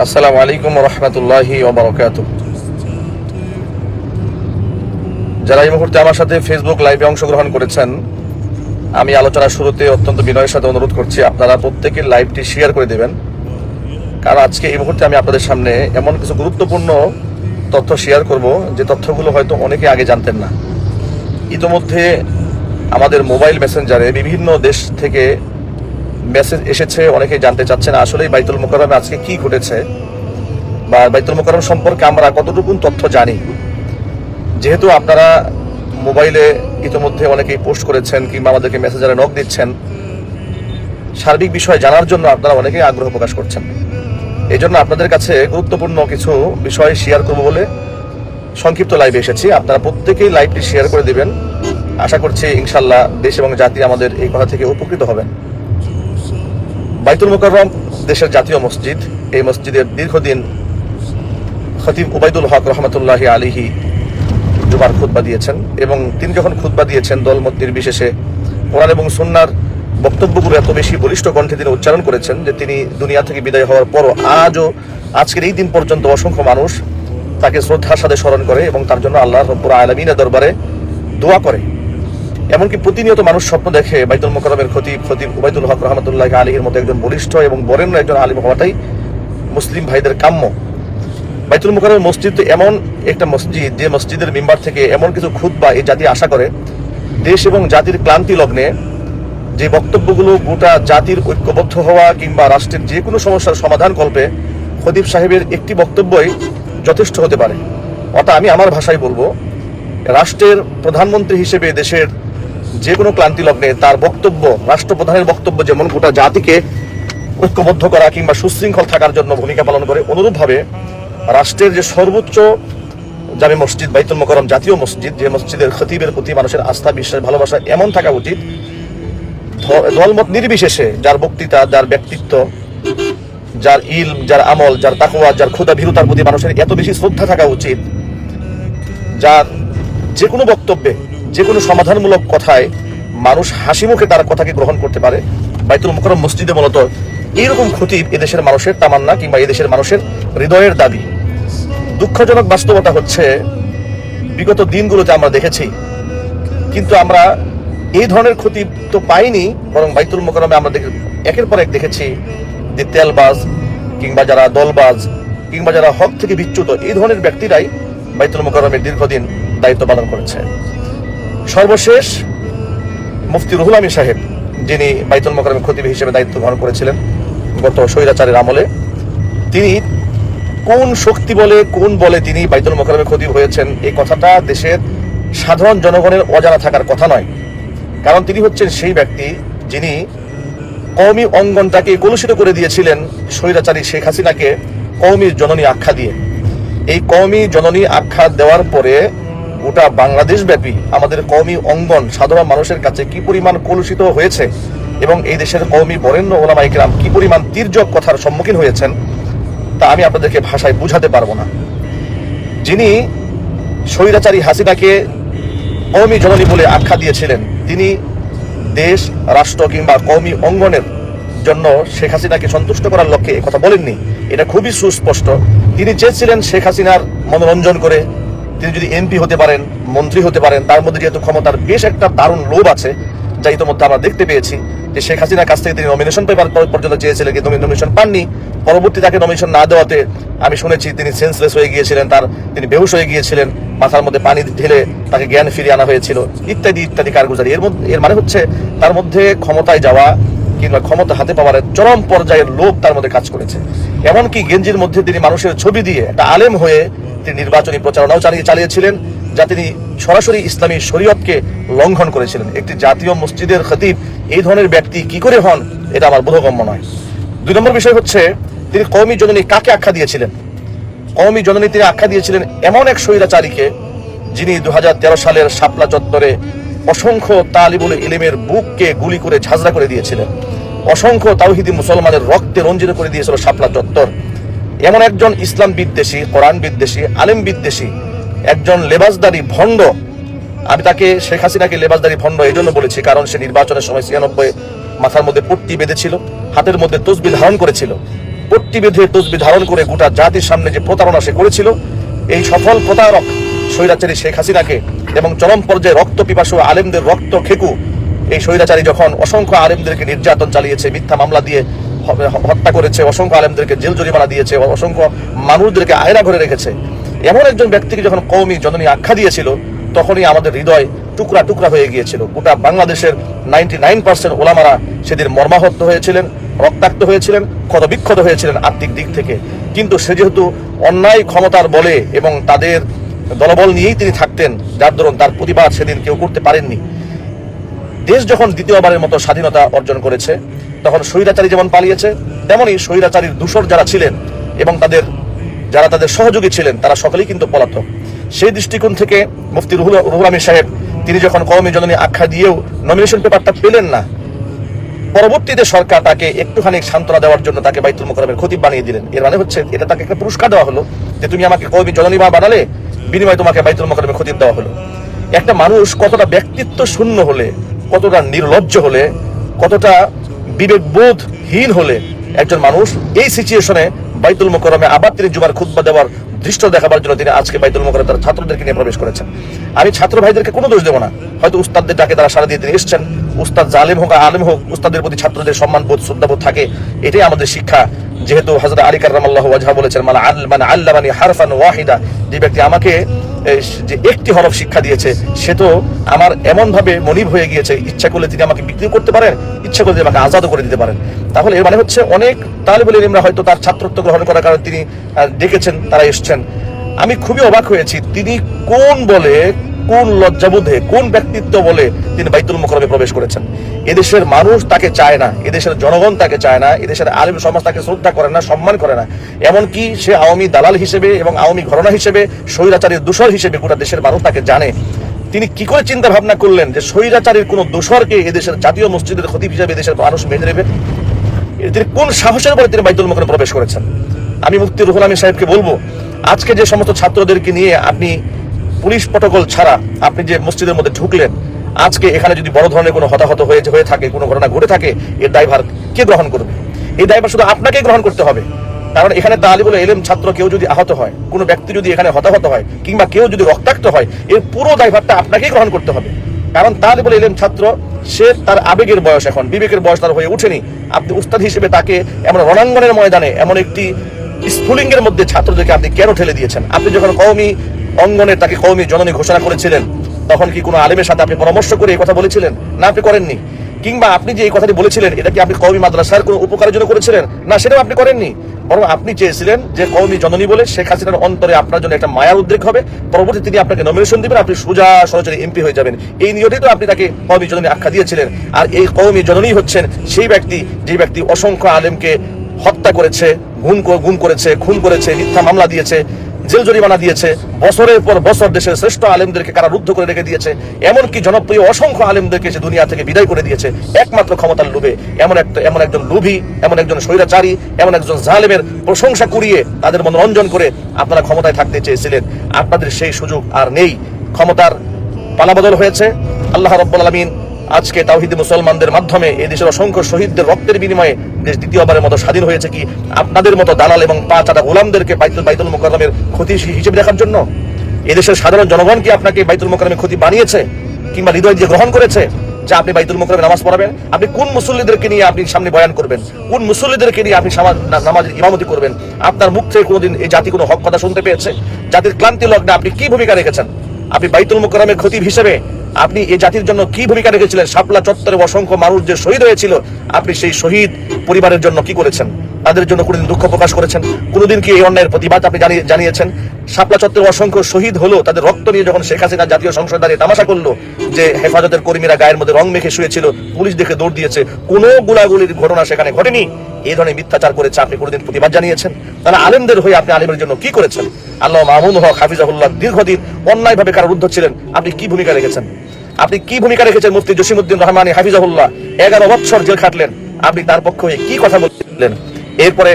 আসসালামু আলাইকুম রহমতুল্লাহি ওবরকাত যারা এই মুহূর্তে আমার সাথে ফেসবুক লাইভে অংশগ্রহণ করেছেন, আমি আলোচনার শুরুতে অত্যন্ত বিনয়ের সাথে অনুরোধ করছি, আপনারা প্রত্যেকে লাইভটি শেয়ার করে দেবেন। কারণ আজকে এই মুহূর্তে আমি আপনাদের সামনে এমন কিছু গুরুত্বপূর্ণ তথ্য শেয়ার করব, যে তথ্যগুলো হয়তো অনেকে আগে জানতেন না। ইতোমধ্যে আমাদের মোবাইল মেসেঞ্জারে বিভিন্ন দেশ থেকে মেসেজ এসেছে অনেকে জানতে চাচ্ছেন আসলে বাইতুল মোকাররমে আজকে কি ঘটেছে বা বাইতুল মোকাররম সম্পর্কে আমরা কতটুকু তথ্য জানি। যেহেতু আপনারা মোবাইলে ইতিমধ্যে অনেকেই পোস্ট করেছেন কিংবা আমাদেরকে মেসেজারে নক দিচ্ছেন, সার্বিক বিষয় জানার জন্য আপনারা অনেকেই আগ্রহ প্রকাশ করছেন। এই জন্য আপনাদের কাছে গুরুত্বপূর্ণ কিছু বিষয় শেয়ার করব বলে সংক্ষিপ্ত লাইভে এসেছি। আপনারা প্রত্যেকেই লাইভটি শেয়ার করে দিবেন। আশা করছি ইনশাল্লাহ দেশ এবং জাতি আমাদের এই কথা থেকে উপকৃত হবেন। বাইতুল মোকাররম দেশের জাতীয় মসজিদ। এই মসজিদের দীর্ঘদিন খতিব উবাইদুল হক রহমতুল্লাহ আলিহি জুমার খুতবা দিয়েছেন এবং তিনি যখন খুতবা দিয়েছেন দলমত নির্বিশেষে কোরআন এবং সুন্নার বক্তব্যগুলো এত বেশি বলিষ্ঠ কণ্ঠে তিনি উচ্চারণ করেছেন যে তিনি দুনিয়া থেকে বিদায় হওয়ার পরও আজও আজকের এই দিন পর্যন্ত অসংখ্য মানুষ তাকে শ্রদ্ধার সাথে স্মরণ করে এবং তার জন্য আল্লাহ রব্বুর আলমিনের দরবারে দোয়া করে। এমনকি প্রতিনিয়ত মানুষ স্বপ্ন দেখে বাইতুল মোকারমের খতিব খতিব উবাইদুল হক রহমতুল্লাহ আলীর মতো একজন বলিষ্ঠ এবং বরেণ্য একজন আলিম হওয়াটাই মুসলিম ভাইদের কাম্য। বাইতুল মোকরমের মসজিদ তো এমন একটা মসজিদ, যে মসজিদের মেম্বার থেকে এমন কিছু খুতবা এই জাতি আশা করে। দেশ এবং জাতির ক্লান্তি লগ্নে যে বক্তব্যগুলো গোটা জাতির ঐক্যবদ্ধ হওয়া কিংবা রাষ্ট্রের যে কোনো সমস্যার সমাধান কল্পে খতিব সাহেবের একটি বক্তব্যই যথেষ্ট হতে পারে। অর্থাৎ আমি আমার ভাষায় বলব, রাষ্ট্রের প্রধানমন্ত্রী হিসেবে দেশের যে কোনো ক্লান্তি লগ্নে তার বক্তব্য, রাষ্ট্রপ্রধানের বক্তব্য যেমন গোটা জাতিকে ঐক্যবদ্ধ করা কিংবা সুশৃঙ্খল থাকার জন্য ভূমিকা পালন করে, অনুরূপভাবে রাষ্ট্রের যে সর্বোচ্চ জামে মসজিদ, বাইতুল মোকরম জাতীয় মসজিদ, যে মসজিদের খতিবের প্রতি মানুষের আস্থা, বিশ্বাস, ভালোবাসা এমন থাকা উচিত। দলমত নির্বিশেষে যার বক্তৃতা, যার ব্যক্তিত্ব, যার ইল যার আমল, যার তাকুয়া যার ক্ষুদা ভীরুতার প্রতি মানুষের এত বেশি শ্রদ্ধা থাকা উচিত, যার যে কোনো বক্তব্যে যে কোনো সমাধানমূলক কথায় মানুষ হাসি মুখে তার কথাকে গ্রহণ করতে পারে। বাইতুল মুকরম মসজিদে মূলত এইরকম খতিব এদেশের মানুষের তামান্না কিংবা এদেশের মানুষের হৃদয়ের দাবি। দুঃখজনক বাস্তবতা হচ্ছে, বিগত দিনগুলোতে আমরা দেখেছি, কিন্তু আমরা এই ধরনের ক্ষতি তো পাইনি, বরং বাইতুল মোকারমে আমরা দেখে- একের পর এক দেখেছি যে তেলবাজ কিংবা যারা দলবাজ কিংবা যারা হক থেকে বিচ্যুত এই ধরনের ব্যক্তিরাই বাইতুল মোকারমের দীর্ঘদিন দায়িত্ব পালন করেছে। সর্বশেষ মুফতি রুহুল আমিন সাহেব, যিনি বাইতুল মোকারমের খতিব হিসেবে দায়িত্ব গ্রহণ করেছিলেন গত স্বৈরাচারের আমলে, তিনি কোন শক্তি বলে, কোন বলে তিনি বাইতুল মোকারমে খতিব হয়েছেন, এই কথাটা দেশের সাধারণ জনগণের অজানা থাকার কথা নয়। কারণ তিনি হচ্ছেন সেই ব্যক্তি যিনি কওমি অঙ্গনটাকে কলুষিত করে দিয়েছিলেন স্বৈরাচারী শেখ হাসিনাকে কওমির জননী আখ্যা দিয়ে। এই কওমি জননী আখ্যা দেওয়ার পরে গোটা বাংলাদেশ ব্যাপী আমাদের কওমি অঙ্গন সাধারণ মানুষের কাছে কি পরিমাণ কলুষিত হয়েছে এবং এই দেশের কওমি বরেণ্য ওলামা ইকরাম কি পরিমাণ তীর্যক কথার সম্মুখীন হয়েছেন, তা আমি আপনাদেরকে ভাষায় বুঝাতে পারব না। যিনি স্বৈরাচারী হাসিনাকে কওমি জননী বলে আখ্যা দিয়েছিলেন, তিনি দেশ, রাষ্ট্র কিংবা কওমি অঙ্গনের জন্য শেখ হাসিনাকে সন্তুষ্ট করার লক্ষ্যে কথা বলেননি। এটা খুবই সুস্পষ্ট। তিনি চেয়েছিলেন শেখ হাসিনার মনোরঞ্জন করে তিনি যদি এমপি হতে পারেন, মন্ত্রী হতে পারেন, তার মধ্যে যেহেতু ক্ষমতার বেশ একটা দারুণ লোভ আছে, যা ইতিমধ্যে আমরা দেখতে পেয়েছি, যে শেখ হাসিনার কাছ থেকে তিনি নমিনেশন পেপার পর্যন্ত চেয়েছিলেন, কিন্তু নমিনেশন পাননি। পরবর্তী তাকে নমিনেশন না দেওয়াতে আমি শুনেছি তিনি সেন্সলেস হয়ে গিয়েছিলেন, তার তিনি বেহুশ হয়ে গিয়েছিলেন, মাথার মধ্যে পানি ঢেলে তাকে জ্ঞান ফিরিয়ে আনা হয়েছিল, ইত্যাদি ইত্যাদি কারগুজারি। এর মধ্যে এর মানে হচ্ছে তার মধ্যে ক্ষমতায় যাওয়া কিংবা ক্ষমতা হাতে পাওয়ার চরম পর্যায়ের লোভ তার মধ্যে কাজ করেছে। এমনকি গেঞ্জির মধ্যে তিনি মানুষের ছবি দিয়ে একটা আলেম হয়ে তিনি নির্বাচনী প্রচারণাও চালিয়ে চালিয়েছিলেন, যা তিনি সরাসরি ইসলামী শরীয়তকে লঙ্ঘন করেছিলেন। একটি জাতীয় মসজিদের খতিব এই ধরনের ব্যক্তি কি করে হন, এটা আমার বোধগম্য নয়। দুই নম্বর বিষয় হচ্ছে, তিনি কওমি জননী কাকে আখ্যা দিয়েছিলেন? কওমি জননী তিনি আখ্যা দিয়েছিলেন এমন এক স্বৈরাচারীকে, যিনি দু হাজার তেরো সালের শাপলা চত্বরে অসংখ্য তালিবুল ইলিমের বুককে গুলি করে ঝাঁঝরা করে দিয়েছিলেন। অসংখ্য তাওহিদি মুসলমানের রক্তে রঞ্জিত করে দিয়েছিল শাপলা চত্বর। এমন একজন ইসলাম বিদ্বেষী, কোরআন বিদ্বেষী, আলেম বিদ্বেষী, একজন লেবাসদারি ভণ্ড। আমি তাকে, শেখ হাসিনাকে লেবাসদারি ভণ্ড এই জন্য বলেছি, কারণ সে নির্বাচনের সময় ছিয়ানব্বই মাথার মধ্যে পট্টি বেঁধেছিল, হাতের মধ্যে তসবি ধারণ করেছিল। পট্টি বেঁধে তসবি ধারণ করে গোটা জাতির সামনে যে প্রতারণা সে করেছিল, এই সফল প্রতারক, স্বৈরাচারী শেখ হাসিনাকে এবং চরম পর্যায়ে রক্ত পিপাসু আলেমদের রক্ত খেকু এই স্বৈরাচারী যখন অসংখ্য আলেমদেরকে নির্যাতন চালিয়েছে, মিথ্যা মামলা দিয়ে হত্যা করেছে, অসংখ্য আলেমদেরকে জেল জরিমানা দিয়েছে, অসংখ্য মানুষদেরকে আয়না ঘরে রেখেছে, এমন একজন ব্যক্তিকে যখন কৌমি জননী আখ্যা দিয়েছিল, তখনই আমাদের হৃদয় টুকরা টুকরা হয়ে গিয়েছিল। গোটা বাংলাদেশের নাইনটি নাইন পার্সেন্ট ওলামারা সেদিন মর্মাহত হয়েছিলেন, রক্তাক্ত হয়েছিলেন, ক্ষতবিক্ষত হয়েছিলেন আর্থিক দিক থেকে। কিন্তু সে যেহেতু অন্যায় ক্ষমতার বলে এবং তাদের দলবল নিয়েই তিনি থাকতেন, যার দরুন তার প্রতিবাদ সেদিন কেউ করতে পারেননি। দেশ যখন দ্বিতীয়বারের মতো স্বাধীনতা অর্জন করেছে, তখন স্বৈরাচারী যেমন পালিয়েছে তেমনই স্বৈরাচারীর দূষর যারা ছিলেন এবং তাদের, যারা তাদের সহযোগী ছিলেন, তারা সকলেই কিন্তু পলাতক। সেই দৃষ্টিকোণ থেকে মুফতি রুহুল রুহুল সাহেব, তিনি যখন কওমি জননী আখ্যা দিয়েও নমিনেশন পেপারটা পেলেন না, পরবর্তীতে সরকার তাকে একটুখানি সান্ত্বনা দেওয়ার জন্য তাকে বাইতুল মোকরমের খতিব বানিয়ে দিলেন। এর মানে হচ্ছে, এটা তাকে একটা পুরস্কার দেওয়া হলো যে তুমি আমাকে কবি জননী মা বানালে, বিনিময়ে তোমাকে বাইতুল মোকরমের ক্ষতি দেওয়া হলো। একটা মানুষ কতটা ব্যক্তিত্ব শূন্য হলে কতটা নির্লজ্জ হলে, কতটা বিবেকবোধহীন হলে একজন মানুষ এই সিচুয়েশনে বাইতুল মোকরমে আবার তিনি জুমার খুতবা দেওয়ার দৃশ্য দেখাবার জন্য তিনি আজকে বাইতুল মোকরমে তার ছাত্রদেরকে নিয়ে প্রবেশ করেছেন। আমি ছাত্র ভাইদেরকে কোনো দোষ দেবো না। হয়তো উস্তাদদের ডাকে তারা সারা দিয়ে তিনি এসছেন। উস্তাদ জালেম হোক আলেম হোক, উস্তাদের প্রতি ছাত্রদের সম্মান বোধ শ্রদ্ধাবোধ থাকে, এটাই আমাদের শিক্ষা। যেহেতু হজরত আলী কার্লাহ ওয়াজহা বলেছেন মানে আল মানে আল্লাহ মানে হারফান ওয়াহিদা যে ব্যক্তি আমাকে যে একটি হরফ শিক্ষা দিয়েছে, সে তো আমার এমন ভাবে মনিব হয়ে গিয়েছে, ইচ্ছা করলে তিনি আমাকে বিক্রি করতে পারেন, ইচ্ছা করলে আমাকে আজাদও করে দিতে পারেন। তাহলে এর মানে হচ্ছে অনেক তালেবুল ইলমরা হয়তো তার ছাত্রত্ব গ্রহণ করার কারণে তিনি ডেকেছেন, তারা এসছেন। আমি খুবই অবাক হয়েছি, তিনি কোন বলে কোন লজ্জাবোধে, কোন ব্যক্তিত্ব বলে তিনি বাইতুল মোকরমে প্রবেশ করেছেন? এদেশের মানুষ তাকে চায় না, এদেশের জনগণ তাকে চায় না, এদেশের আলিম সমাজ তাকে শ্রদ্ধা করে না, সম্মান করে না। এমনকি সে আওয়ামী দালাল হিসেবে এবং আওয়ামী ঘটনা হিসেবে স্বৈরাচারীর দূষর হিসেবে গোটা দেশের মানুষ তাকে জানে। তিনি কি করে চিন্তা ভাবনা করলেন যে স্বৈরাচারীর কোন দোষরকে এদেশের জাতীয় মসজিদের খতিব হিসেবে দেশের মানুষ মেনে নেবে? তিনি কোন সাহসের পরে তিনি বাইতুল মোকরমে প্রবেশ করেছেন? আমি মুফতি রুহুল আমিন সাহেবকে বলব, আজকে যে সমস্ত ছাত্রদেরকে নিয়ে আপনি পুলিশ প্রটোকল ছাড়া আপনি যে মসজিদের মধ্যে ঢুকলেন, আজকে এখানে যদি বড় ধরনের কোনো হতাহত হয়ে হয়ে থাকে, কোনো ঘটনা ঘটে থাকে, এর দায়ভার কে গ্রহণ করবে? এই দায়ভার শুধু আপনাকে গ্রহণ করতে হবে। কারণ এখানে তালিবুল এলেম ছাত্র কেউ যদি আহত হয়, কোনো ব্যক্তি যদি এখানে হতাহত হয়, কিংবা কেউ যদি রক্তাক্ত হয়, এর পুরো দায়ভারটা আপনাকেই গ্রহণ করতে হবে। কারণ তালিবুল এলেম ছাত্র, সে তার আবেগের বয়স এখন, বিবেকের বয়স তার হয়ে উঠেনি আপনি উস্তাদ হিসেবে তাকে এমন রণাঙ্গনের ময়দানে, এমন একটি স্ফুলিঙ্গের মধ্যে ছাত্রদেরকে আপনি কেন ঠেলে দিয়েছেন? আপনি যখন কওমি অঙ্গনে তাকে কওমি জননী ঘোষণা করেছিলেন, তখন কি কোনো আলেমের সাথে আপনি পরামর্শ করে এই কথা বলেছিলেন? না, আপনি করেননি। কিংবা আপনি যে এই কথাটি বলেছিলেন, এটা কি আপনি কওমি মাদ্রাসার কোনো উপকারের জন্য করেছিলেন? না, সেটাও আপনি করেননি। বরং আপনি চেয়েছিলেন যে কওমি জননী বলে শেখ হাসিনার অন্তরে আপনার জন্য একটা মায়ার উদ্রেক হবে। পরবর্তী তিনি আপনাকে নমিনেশন দিবেন, আপনি সোজা সরাসরি এমপি হয়ে যাবেন। এই নিয়তেই তো আপনি তাকে কওমি জননী আখ্যা দিয়েছিলেন। আর এই কওমি জননী হচ্ছেন সেই ব্যক্তি, যে ব্যক্তি অসংখ্য আলেমকে হত্যা করেছে গুণ গুণ করেছে, খুন করেছে, মিথ্যা মামলা দিয়েছে, জেল জরিমানা দিয়েছে, বছরের পর বছর দেশের শ্রেষ্ঠ আলেমদেরকে কারারুদ্ধ করে রেখে দিয়েছে, এমনকি জনপ্রিয় অসংখ্য আলেমদেরকে সে দুনিয়া থেকে বিদায় করে দিয়েছে, একমাত্র ক্ষমতার লোভে, এমন একটা এমন একজন লোভী, এমন একজন স্বৈরাচারী, এমন একজন জালেমের প্রশংসা কুড়িয়ে তাদের মনোরঞ্জন করে আপনারা ক্ষমতায় থাকতে চেয়েছিলেন। আপনাদের সেই সুযোগ আর নেই। ক্ষমতার পালাবদল হয়েছে। আল্লাহ রব্বুল আলমিন আজকে তাওহিদি মুসলমানদের মাধ্যমে এই দেশের অসংখ্য শহীদদের রক্তের বিনিময়ে দেশ দ্বিতীয়বারের মতো স্বাধীন হয়েছে কি আপনাদের মতো দালাল এবং পাঁচ আটা গোলামদেরকে বাইতুল বাইতুল মোকাররমের ক্ষতি হিসেবে দেখার জন্য? এদেশের সাধারণ জনগণ কি আপনাকে বাইতুল মোকাররমের ক্ষতি বানিয়েছে কিংবা হৃদয় দিয়ে গ্রহণ করেছে যে আপনি বাইতুল মোকাররমে নামাজ পড়াবেন? আপনি কোন মুসল্লিদেরকে নিয়ে আপনি সামনে বয়ান করবেন? কোন মুসল্লিদেরকে নিয়ে আপনি নামাজের ইমামতি করবেন? আপনার মুখ থেকে কোনোদিন এই জাতি কোনো হক কথা শুনতে পেয়েছে? জাতির ক্লান্তি লগ্নে আপনি কি ভূমিকা রেখেছেন? আপনি বাইতুল মোকাররমের ক্ষতি হিসেবে আপনি এই জাতির জন্য কি ভূমিকা রেখেছিলেন? শাপলা চত্বরে অসংখ্য মানুষ যে শহীদ হয়েছিল, আপনি সেই শহীদ পরিবারের জন্য কি করেছেন? তাদের জন্য কোনোদিন দুঃখ প্রকাশ করেছেন? কোনোদিন কি এই অন্যায়ের প্রতিবাদ আপনি জানিয়ে- জানিয়েছেন? শাপলা চত্বরে অসংখ্য শহীদ হলো, তাদের রক্ত নিয়ে যখন শেখ হাসিনা জাতীয় সংসদ দাঁড়িয়ে তামাশা করল যে হেফাজতের কর্মীরা গায়ের মধ্যে রং মেখে শুয়েছিল, পুলিশ দেখে দৌড় দিয়েছে, কোনো গুলাগুলির ঘটনা সেখানে ঘটেনি। এই ধরনের মিথ্যাচার করেছে আপনি কোনোদিন প্রতিবাদ জানিয়েছেন? তাহলে আলেমদের হয়ে আপনি আলেমের জন্য কি করেছেন? আল্লাহ মাহমুদ হক হাফিজাহুল্লাহ দীর্ঘদিন অন্যায়ভাবে কারারুদ্ধ ছিলেন, আপনি কি ভূমিকা রেখেছেন? আপনি কি ভূমিকা রেখেছেন মুফতি জসিমুদ্দিন রহমানি হাফিজাহুল্লাহ? এগারো বছর জেল খাটলেন, আপনি তার পক্ষে হয়ে কি কথা বললেন? এরপরে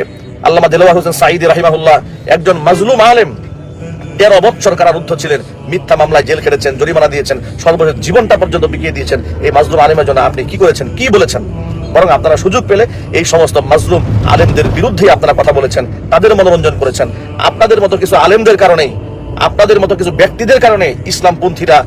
আল্লামা দেলোয়ার হোসেন সাইদি রাহিমাহুল্লাহ একজন মাজলুম আলেম তেরো বছর কারারুদ্ধ ছিলেন। মিথ্যা মামলায় জেল খেটেছেন, জরিমানা দিয়েছেন, সর্বশেষ জীবনটা পর্যন্ত বিকিয়ে দিয়েছেন। এই মাজলুম আলেমের জন্য আপনি কি করেছেন, কি বলেছেন? বরং আপনারা সুযোগ পেলে এই সমস্ত মাজলুম আলেমদের বিরুদ্ধে আপনারা কথা বলেছেন, তাদের মনোরঞ্জন করেছেন। আপনাদের মতো কিছু আলেমদের কারণেই, আপনাদের মতো কিছু ব্যক্তিদের কারণে ইসলামপন্থীরা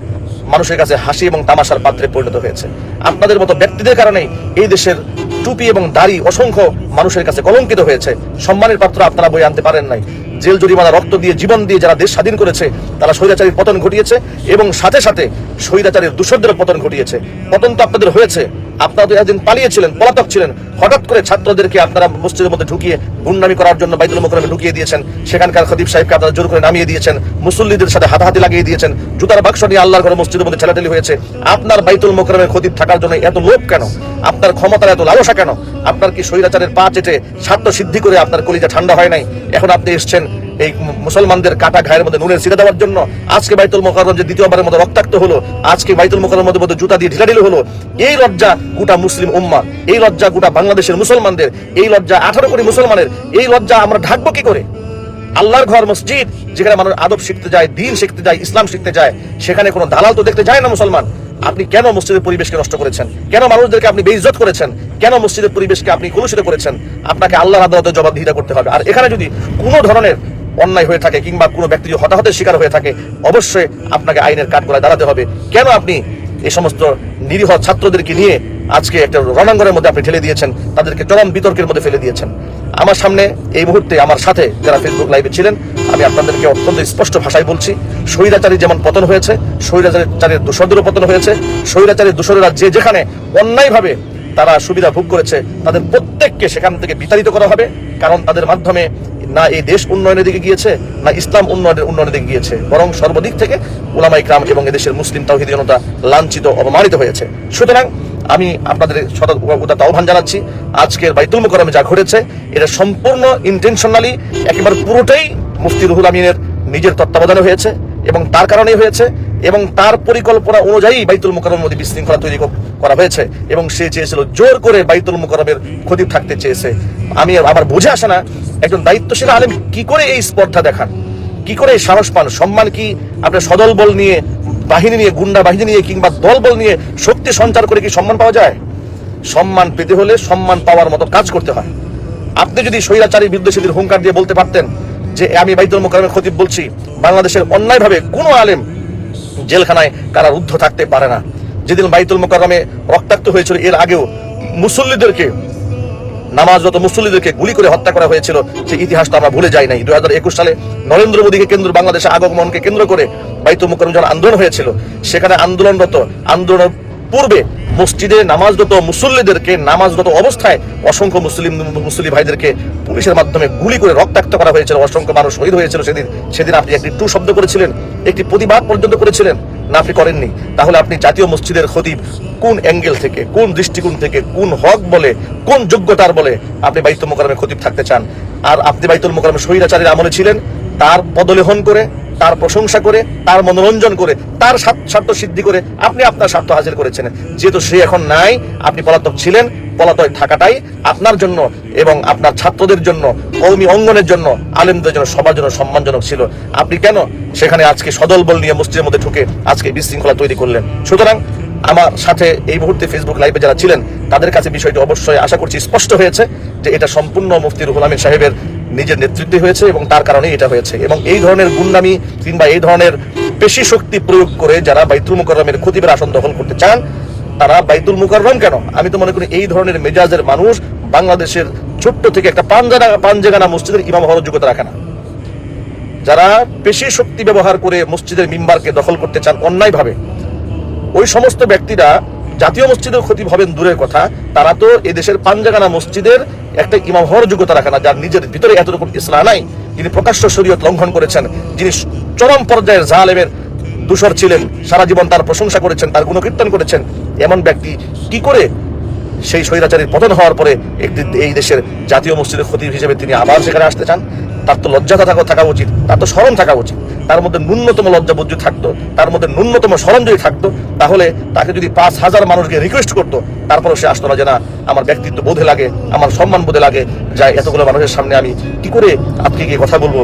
মানুষের কাছে হাসি এবং তামাশার পাত্রে পরিণত হয়েছে। আপনাদের মতো ব্যক্তিদের কারণে এই দেশের টুপি এবং দাড়ি অসংখ্য মানুষের কাছে কলঙ্কিত হয়েছে। সম্মানের পাত্র আপনারা বই আনতে পারেন নাই। জেল জরিমানা, রক্ত দিয়ে জীবন দিয়ে যারা দেশ স্বাধীন করেছে, তারা স্বৈরাচারীর পতন ঘটিয়েছে এবং সাথে সাথে স্বৈরাচারীর দূষরদের পতন ঘটিয়েছে। পতন তো আপনাদের হয়েছে। আপনারা তো একদিন পালিয়েছিলেন, পলাতক ছিলেন। হঠাৎ করে ছাত্রদেরকে আপনারা মসজিদের মধ্যে ঢুকিয়ে গুন্ডামি করার জন্য বাইতুল মোকরমে ঢুকিয়ে দিয়েছেন। সেখানকার খদিব সাহেবকে আপনারা জোর করে নামিয়ে দিয়েছেন। মুসল্লিদের সাথে হাতাহাতি লাগিয়ে দিয়েছেন। জুতার বাক্স নিয়ে আল্লাহর ঘরে মসজিদের মধ্যে ঠেলাঠেলি হয়েছে। আপনার বাইতুল মোকরমের খদিব থাকার জন্য এত লোভ কেন? আপনার ক্ষমতার এত লালসা কেন? আপনার কি স্বৈরাচারের পা চেটে স্বার্থ সিদ্ধি করে আপনার কলিজা ঠান্ডা হয় নাই? এখন আপনি এসছেন এই মুসলমানদের কাটা ঘায়ের মধ্যে নুনের সিরা দেওয়ার জন্য আজকে বাইতুল মোকাররম যে দ্বিতীয়বারের মতো রক্তাক্ত হলো, আজকে বাইতুল মোকাররমের মধ্যে মধ্যে জুতা দিয়ে ঢিলাঢিলি হলো, এই লজ্জা গোটা মুসলিম উম্মা, এই লজ্জা গোটা বাংলাদেশের মুসলমানদের, এই লজ্জা আঠারো কোটি মুসলমানের, এই লজ্জা আমরা ঢাকবো কি করে? আল্লাহর ঘর মসজিদ, যেখানে মানুষ আদব শিখতে যায়, দিন শিখতে যায়, ইসলাম শিখতে যায়, সেখানে কোনো দালাল তো দেখতে যায় না মুসলমান। আপনি কেন মসজিদের পরিবেশকে নষ্ট করেছেন? কেন মানুষদেরকে আপনি বেইজ্জত করেছেন? কেন মসজিদের পরিবেশকে আপনি কলুষিত করেছেন? আপনাকে আল্লাহর আদালতে জবাবদিহিতা করতে হবে। আর এখানে যদি কোনো ধরনের অন্যায় হয়ে থাকে কিংবা কোনো ব্যক্তি যদি হতাহতের শিকার হয়ে থাকে, অবশ্যই আপনাকে আইনের কাঠগড়ায় দাঁড়াতে হবে। কেন আপনি এই সমস্ত নিরীহ ছাত্রদেরকে নিয়ে আজকে একটা রণাঙ্গনের মধ্যে আপনি ঠেলে দিয়েছেন? তাদেরকে চরম বিতর্কের মধ্যে ফেলে দিয়েছেন। আমার সামনে এই মুহূর্তে আমার সাথে যারা ফেসবুক লাইভে ছিলেন, আমি আপনাদেরকে অত্যন্ত স্পষ্ট ভাষায় বলছি, স্বৈরাচারী যেমন পতন হয়েছে স্বৈরাচারীর দূষরদেরও পতন হয়েছে, স্বৈরাচারী দূষরেরা যে যেখানে অন্যায়ভাবে তারা সুবিধা ভোগ করেছে, তাদের প্রত্যেককে সেখান থেকে বিতাড়িত করা হবে, কারণ তাদের মাধ্যমে না এই দেশ উন্নয়নের দিকে গিয়েছে, না ইসলাম উন্নয়নের উন্নয়নের দিকে গিয়েছে, বরং সর্বদিক থেকে উলামাই ক্রাম এবং এদেশের মুসলিম তাওহিদি জনতা লাঞ্ছিত, অপমানিত হয়েছে। সুতরাং আমি আপনাদের সতর্কতা আহ্বান জানাচ্ছি, আজকের বাইতুল মুকরমে যা ঘটেছে, এটা সম্পূর্ণ ইন্টেনশনালি একেবারে পুরোটাই মুফতি রুহুল আমিনের নিজের তত্ত্বাবধানে হয়েছে এবং তার কারণেই হয়েছে এবং তার পরিকল্পনা অনুযায়ী বাইতুল মুকরমের মধ্যে বিশৃঙ্খলা তৈরি করা হয়েছে এবং সে চেয়েছিল জোর করে বাইতুল মুকরমের ক্ষতি থাকতে চেয়েছে। আমি আমার বুঝে আসে না, একজন দায়িত্বশীল আলেম কি করে এই স্পর্ধা দেখান? কি করে সাহস পান? সম্মান কি আপনার সদল বল নিয়ে, বাহিনী নিয়ে, গুন্ডা বাহিনী নিয়ে কিংবা দল বল নিয়ে শক্তি সঞ্চার করে কি সম্মান পাওয়া যায়? সম্মান পেতে হলে সম্মান পাওয়ার মতো কাজ করতে হয়। আপনি যদি স্বৈরাচারী সেদিন হুঙ্কার দিয়ে বলতে পারতেন যে আমি বাইতুল মোকারমের খতিব বলছি, বাংলাদেশের অন্যায়ভাবে কোনো আলেম জেলখানায় কারা রুদ্ধ থাকতে পারে না। যেদিন বাইতুল মোকারমে রক্তাক্ত হয়েছিল, এর আগেও মুসল্লিদেরকে, নামাজরত মুসল্লিদেরকে গুলি করে হত্যা করা হয়েছিল, সেই ইতিহাস তো আমরা ভুলে যাই নাই। দুই হাজার একুশ সালে নরেন্দ্র মোদীকে কেন্দ্র, বাংলাদেশে আগমনকে কেন্দ্র করে বাইতুল মুকরম যখন আন্দোলন হয়েছিল, সেখানে আন্দোলনরত আন্দোলন পূর্বে মসজিদে নামাজরত মুসল্লিদেরকে, নামাজরত অবস্থায় অসংখ্য মুসলিম মুসলিম ভাইদেরকে পুলিশের মাধ্যমে গুলি করে রক্তাক্ত করা হয়েছিল। অসংখ্য মানুষ শহীদ হয়েছিল সেদিন। সেদিন আপনি একটি টু শব্দ করেছিলেন, একটি প্রতিবাদ পর্যন্ত করেছিলেন। না, আপনি করেননি। তাহলে আপনি জাতীয় মসজিদের খতিব কোন অ্যাঙ্গেল থেকে, কোন দৃষ্টিকোণ থেকে, কোন হক বলে, কোন যোগ্যতার বলে আপনি বাইতুল মোকারমে খতিব থাকতে চান? আর আপনি বাইতুল মোকারমে স্বৈরাচারীর আমলে ছিলেন, তার পদলেহন করে, তার প্রশংসা করে, তার মনোরঞ্জন করে, তার স্বার্থ সিদ্ধি করে আপনি আপনার স্বার্থ হাজির করেছেন। যেহেতু সে এখন নাই, আপনি পলাতক ছিলেন পলাতক থাকাটাই আপনার জন্য এবং আপনার ছাত্রদের জন্য, কৌমি অঙ্গনের জন্য, আলেমদের জন্য, সবার জন্য সম্মানজনক ছিল। আপনি কেন সেখানে আজকে সদল বল নিয়ে মসজিদের মধ্যে ঢুকে আজকে বিশৃঙ্খলা তৈরি করলেন? সুতরাং আমার সাথে এই মুহূর্তে ফেসবুক লাইভে যারা ছিলেন, তাদের কাছে বিষয়টি অবশ্যই আশা করছি স্পষ্ট হয়েছে যে এটা সম্পূর্ণ মুফতি রুহুল আমিন সাহেবের নিজের নেতৃত্বে হয়েছে এবং তার কারণে এটা হয়েছে। এবং এই ধরনের গুন্ডামি কিংবা এই ধরনের পেশি শক্তি প্রয়োগ করে যারা বাইতুল মুকররমের খতিবের আসন দখল করতে চান তারা বাইতুল মুকররম কেন? আমি তো মনে করি এই ধরনের মেজাজের মানুষ বাংলাদেশের ছোট্ট থেকে একটা পাঞ্জানা পাঞ্জেগানা মসজিদের ইমাম হওয়ার যোগ্যতা রাখে না। যারা পেশি শক্তি ব্যবহার করে মসজিদের মিম্বারকে দখল করতে চান অন্যায়ভাবে, ওই সমস্ত ব্যক্তিরা জাতীয় মসজিদের ক্ষতি ভাবেন দূরের কথা, তারা তো এদেশের পাঞ্জাগানা মসজিদের একটা ইমাম হওয়ার যোগ্যতা রাখে না, যার নিজের ভিতরে এতটুকু ইসলাম নাই, যিনি প্রকাশ্য শরীয়ত লঙ্ঘন করেছেন, যিনি চরম পর্যায়ের জালেমের দূষর ছিলেন, সারা জীবন তার প্রশংসা করেছেন, তার গুণকীর্তন করেছেন এমন ব্যক্তি কি করে সেই স্বৈরাচারীর পতন হওয়ার পরে একটি এই দেশের জাতীয় মসজিদের খতিব হিসেবে তিনি আবার সেখানে আসতে চান? তার তো লজ্জা থাকা থাকা উচিত, তার তো স্মরণ থাকা উচিত। তার মধ্যে ন্যূনতম লজ্জা বুদ্ধি থাকতো, তার মধ্যে ন্যূনতম স্মরণ যদি থাকতো, তাহলে তাকে যদি পাঁচ হাজার মানুষকে রিকোয়েস্ট করতো তারপরে সে আসতো না যে না, আমার ব্যক্তিত্ব বোধে লাগে, আমার সম্মান বোধে লাগে যা এতগুলো মানুষের সামনে আমি কি করে আপনি গিয়ে কথা বলব?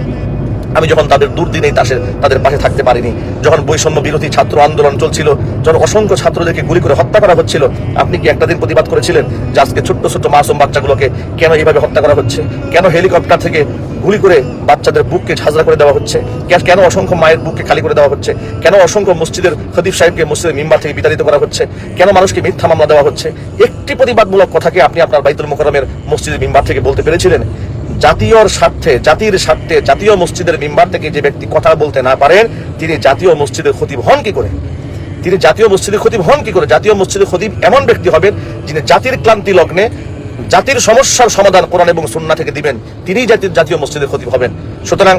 আমি যখন তাদের দুর্দিনেই তাসে তাদের পাশে থাকতে পারিনি, যখন বৈষম্য বিরোধী ছাত্র আন্দোলন চলছিল, যখন অসংখ্য ছাত্রদেরকে গুলি করে হত্যা করা হচ্ছিল, আপনি কি একটা দিন প্রতিবাদ করেছিলেন যে আজকে ছোট্ট ছোট্ট মাসুম বাচ্চাগুলোকে কেন এইভাবে হত্যা করা হচ্ছে? কেন হেলিকপ্টার থেকে গুলি করে বাচ্চাদের বুককে ঝাঁঝরা করে দেওয়া হচ্ছে? কেন অসংখ্য মায়ের বুককে খালি করে দেওয়া হচ্ছে? কেন অসংখ্য মসজিদের খদিব সাহেবকে মসজিদের মিম্বার থেকে বিতাড়িত করা হচ্ছে? কেন মানুষকে মিথ্যা মামলা দেওয়া হচ্ছে? একটি প্রতিবাদমূলক কথাকে আপনি আপনার বাইতুল মোকরমের মসজিদের মিম্বার থেকে বলতে পেরেছিলেন? জাতীয়র স্বার্থে, জাতির স্বার্থে, জাতীয় মসজিদের মিম্বার থেকে যে ব্যক্তি কথা বলতে না পারেন, তিনি জাতীয় মসজিদের খতিব হন কি করে? তিনি জাতীয় মসজিদের খতিব হন কি করে? জাতীয় মসজিদের খতিব এমন ব্যক্তি হবেন যিনি জাতির ক্লান্তি লগ্নে জাতির সমস্যার সমাধান কোরআন এবং সুন্না থেকে দিবেন। তিনিই জাতির জাতীয় মসজিদের খতিব হবেন। সুতরাং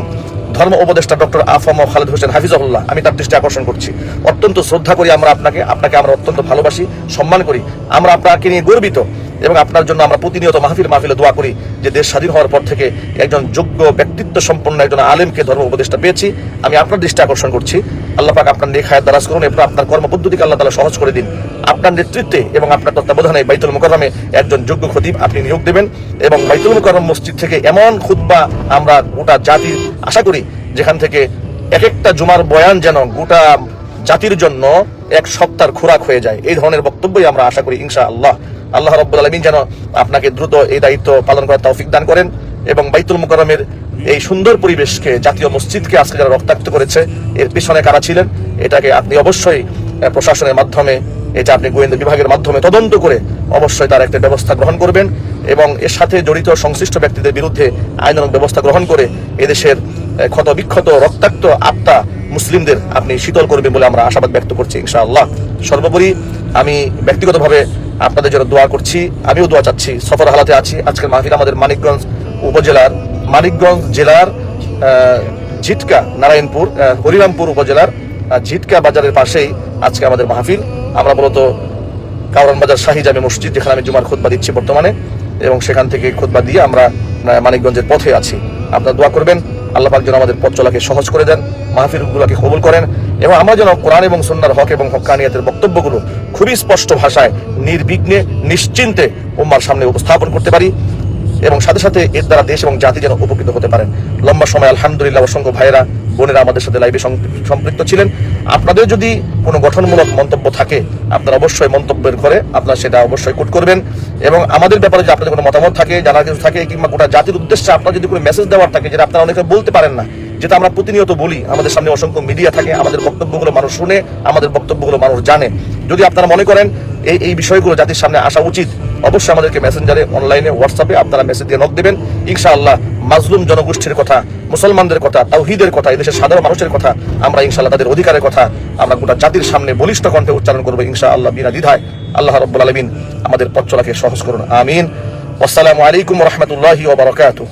ধর্ম উপদেষ্টা doctor A F M Khaled Hossain হাফিজহুল্লাহ, আমি তার দৃষ্টি আকর্ষণ করছি। অত্যন্ত শ্রদ্ধা করি আমরা আপনাকে আপনাকে আমরা অত্যন্ত ভালোবাসি, সম্মান করি। আমরা আপনাকে নিয়ে গর্বিত। এবং আপনার জন্য আমরা প্রতিনিয়ত মাহফিল মাহফিলে দোয়া করি যে দেশ স্বাধীন হওয়ার পর থেকে একজন যোগ্য ব্যক্তিত্ব সম্পন্ন একজন আলেমকে ধর্ম উপদেষ্টা পেয়েছি। আমি আপনার দৃষ্টি আকর্ষণ করছি। আল্লাহ পাক আপনার নেখায় দারাজ করুন এবং আপনার কর্মপদ্ধতিকে আল্লাহ তালা সহজ করে দিন। আপনার নেতৃত্বে এবং আপনার তত্ত্বাবধানে বাইতুল মুকরমে একজন যোগ্য খতিব আপনি নিয়োগ দেবেন এবং বাইতুল মুকরম মসজিদ থেকে এমন খুতবা আমরা গোটা জাতি আশা করি যেখান থেকে এক একটা জুমার বয়ান যেন গোটা জাতির জন্য এক সপ্তাহ খোরাক হয়ে যায়। এই ধরনের বক্তব্যই আমরা আশা করি ইনশা আল্লাহ আল্লাহ রব্বুল আলমিন যেন আপনাকে দ্রুত এই দায়িত্ব পালন করার তৌফিক দান করেন এবং বাইতুল মুকরমের এই সুন্দর পরিবেশকে, জাতীয় মসজিদকে আজকে যারা রক্তাক্ত করেছে, এর পিছনে কারা ছিলেন? এটাকে আপনি অবশ্যই প্রশাসনের মাধ্যমে এটা আপনি গোয়েন্দা বিভাগের মাধ্যমে তদন্ত করে অবশ্যই তার একটা ব্যবস্থা গ্রহণ করবেন এবং এর সাথে জড়িত সংশ্লিষ্ট ব্যক্তিদের বিরুদ্ধে আইনানুগ ব্যবস্থা গ্রহণ করে এদেশের ক্ষত বিক্ষত, রক্তাক্ত আত্মা মুসলিমদের আপনি শীতল করবেন বলে আমরা আশাবাদ ব্যক্ত করছি, ইনশাআল্লাহ। সর্বোপরি আমি ব্যক্তিগতভাবে আপনাদের জন্য দোয়া করছি, আমিও দোয়া চাচ্ছি, সফর হালাতে আছি। আজকের মাহফিল আমাদের মানিকগঞ্জ উপজেলার, মানিকগঞ্জ জেলার ঝিটকা, নারায়ণপুর হরিরামপুর উপজেলার ঝিটকা বাজারের পাশেই আজকে আমাদের মাহফিল। আমরা মূলত কাউরান বাজার শাহী জামে মসজিদ, যেখানে আমি জুমার খুতবা দিচ্ছি বর্তমানে, এবং সেখান থেকে খুতবা দিয়ে আমরা মানিকগঞ্জের পথে আছি। আপনারা দোয়া করবেন, আল্লাহ পাক যেন আমাদের পথ চলাকে সহজ করে দেন, মাহফিলগুলোকে কবুল করেন এবং আমরা যেন কোরআন এবং সন্ন্যার হক এবং হকানিয়াতের বক্তব্যগুলো খুবই স্পষ্ট ভাষায়, নির্বিঘ্নে, নিশ্চিন্তে উম্মার সামনে উপস্থাপন করতে পারি এবং সাথে সাথে এর দ্বারা দেশ এবং জাতি যেন উপকৃত হতে পারেন। লম্বা সময় আলহামদুলিল্লাহ, অসংখ্য ভাইয়েরা, বোনেরা আমাদের সাথে লাইভে সম্পৃক্ত ছিলেন। আপনাদের যদি কোনো গঠনমূলক মন্তব্য থাকে, আপনারা অবশ্যই মন্তব্যের ঘরে আপনারা সেটা অবশ্যই কোট করবেন এবং আমাদের ব্যাপারে যদি আপনাদের কোনো মতামত থাকে, জানার কিছু থাকে কিংবা গোটা জাতির উদ্দেশ্যে আপনার যদি কোনো মেসেজ দেওয়ার থাকে যেটা আপনারা অনেকে বলতে পারেন না যেটা আমরা প্রতিনিয়ত বলি, আমাদের সামনে অসংখ্য মিডিয়া থাকে, আমাদের বক্তব্যগুলো মানুষ শুনে, আমাদের বক্তব্যগুলো মানুষ জানে। যদি আপনারা মনে করেন, এই এই বিষয়গুলো জাতির সামনে আসা উচিত, অবশ্যই আমাদেরকে মেসেঞ্জারে অনলাইনে হোয়াটসঅ্যাপে আপনারা মেসেজ দিয়ে নক দেবেন। ইনশাআল্লাহ মাজলুম জনগোষ্ঠীর কথা, মুসলমানদের কথা, তাওহিদের কথা, এদেশের সাধারণ মানুষের কথা, আমরা ইনশাআল্লাহ তাদের অধিকারের কথা, আমরা গোটা জাতির সামনে বলিষ্ঠ কণ্ঠে উচ্চারণ করব ইনশাআল্লাহ বিনা দ্বিধায়। আল্লাহ রব্বুল আলমিন আমাদের পথ চলাকে সহজ করুন। আমিন। আসসালামু আলাইকুম রহমতুল্লাহি ওবরাকাতুহ